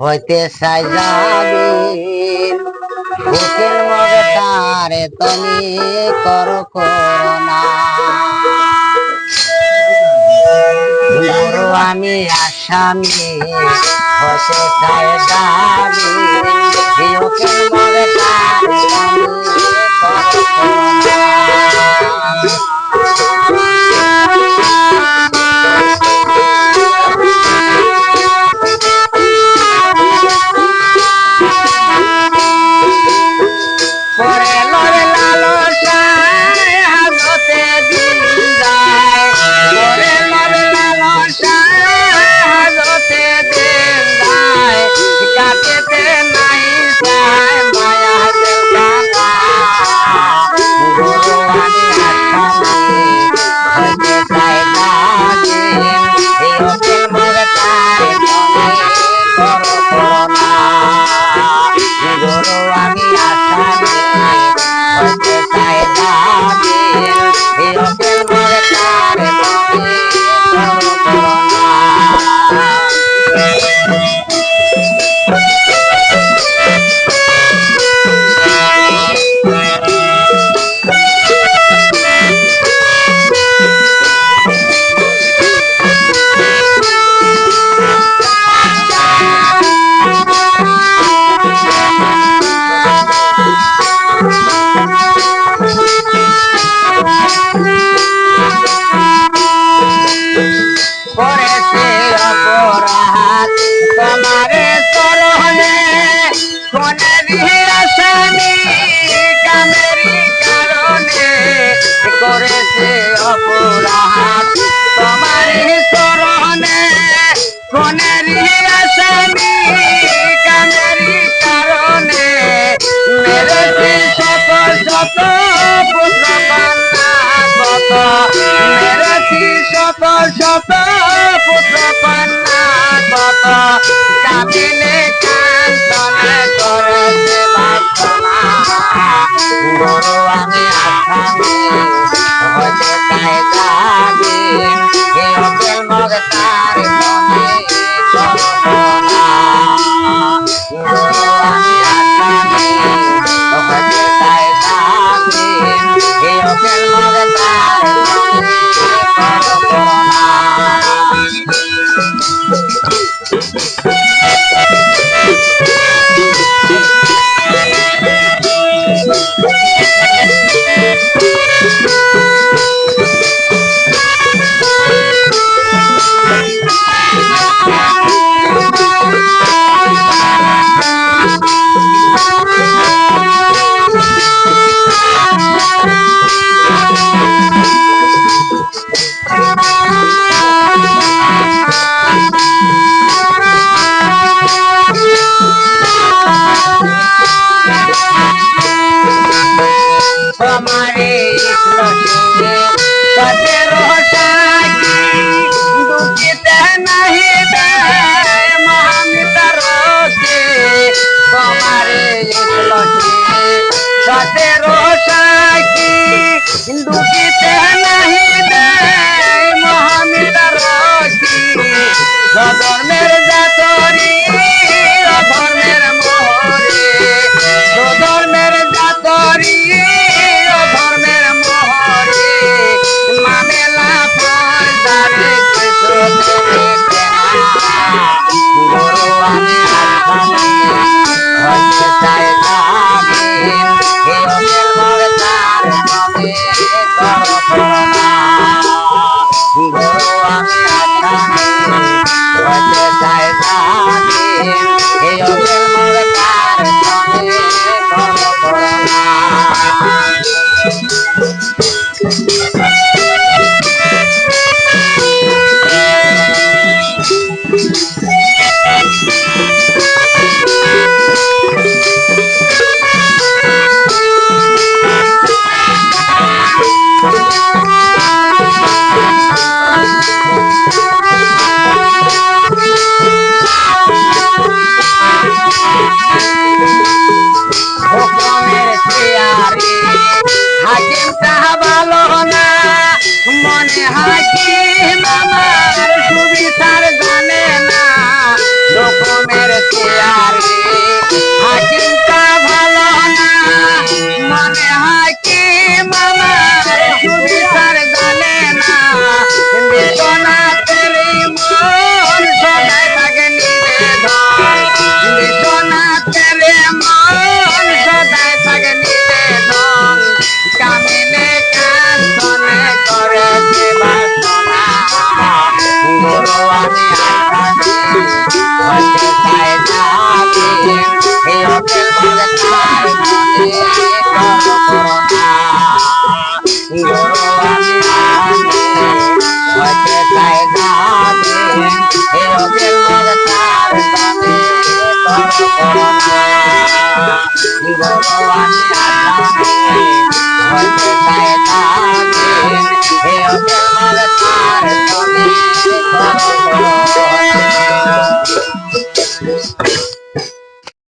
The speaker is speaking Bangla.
হইতে সাইজাবিন বুকের মগে তারে তুমি কর করোনা। আমি আসামি হইতে সাইজাবিন বুকের মগে তারে মনের আসানি কামের কারণে করেছে অপরাধ। তোমার চরণে কোনের ¡Gracias! হিন্দু কিতে নাহি দেয় মহামিলার রশি। জাত হাকিম আমার সুবিধার জানে না। লোকমের চেয়ার